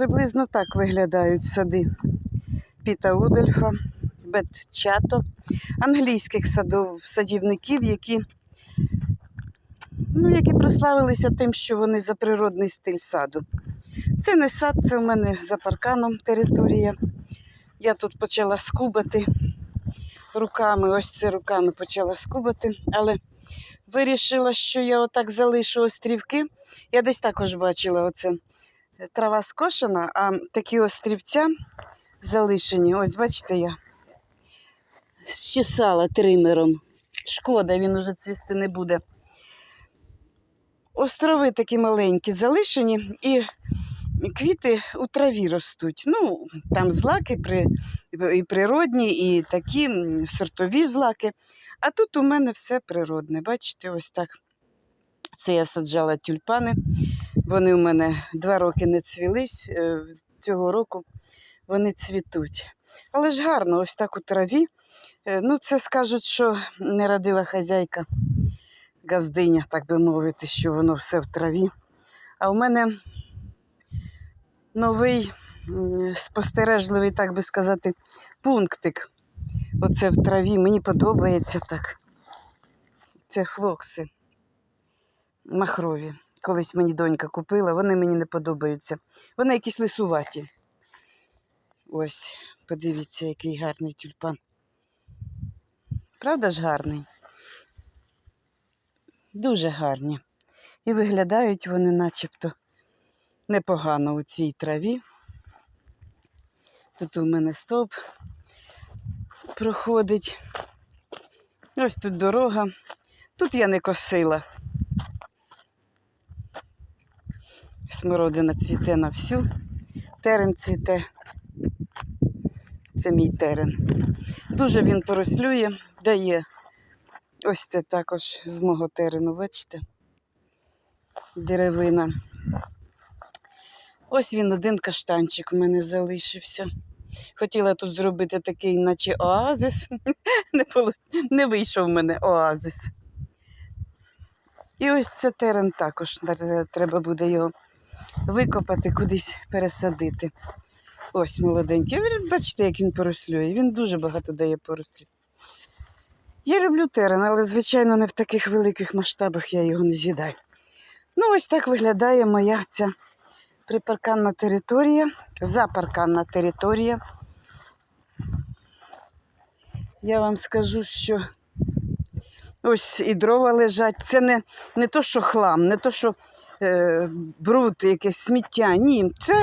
Приблизно так виглядають сади Піта Удельфа, Бетчато, англійських садов, садівників, які, ну, які прославилися тим, що вони за природний стиль саду. Це не сад, це у мене за парканом територія. Я тут почала скубати руками, ось це руками почала скубати, але вирішила, що я отак залишу острівки. Я десь також бачила оце трава скошена, а такі острівця залишені. Ось бачите, я щесала тримером. Шкода, він уже цвісти не буде. Острови такі маленькі залишені і квіти у траві ростуть. Ну, там злаки при, і природні, і такі сортові злаки. А тут у мене все природне. Бачите, ось так. Це я саджала тюльпани. Вони у мене два роки не цвілись. е, Цього року вони цвітуть. Але ж гарно, ось так у траві. Е, Ну, це скажуть, що нерадива хазяйка, газдиня, так би мовити, що воно все в траві. А у мене новий спостережливий, так би сказати, пунктик. Оце в траві. Мені подобається так. Це флокси махрові. Колись мені донька купила, вони мені не подобаються. Вони якісь лисуваті. Ось, подивіться, який гарний тюльпан. Правда ж гарний? Дуже гарні. І виглядають вони начебто непогано у цій траві. Тут у мене стовп проходить. Ось тут дорога. Тут я не косила. Смородина цвіте на всю. Терен цвіте. Це мій терен. Дуже він порослює, дає. Ось це також з мого терену, бачите? Деревина. Ось він один каштанчик в мене залишився. Хотіла тут зробити такий, наче оазис. Не, не вийшов в мене оазис. І ось це терен також. Треба буде його викопати, кудись пересадити. Ось молоденький. Бачите, як він порослює. Він дуже багато дає порослів. Я люблю терен, але, звичайно, не в таких великих масштабах я його не з'їдаю. Ну, ось так виглядає моя ця припарканна територія, запарканна територія. Я вам скажу, що ось і дрова лежать. Це не, не то, що хлам, не то, що бруд, якесь сміття. Ні, це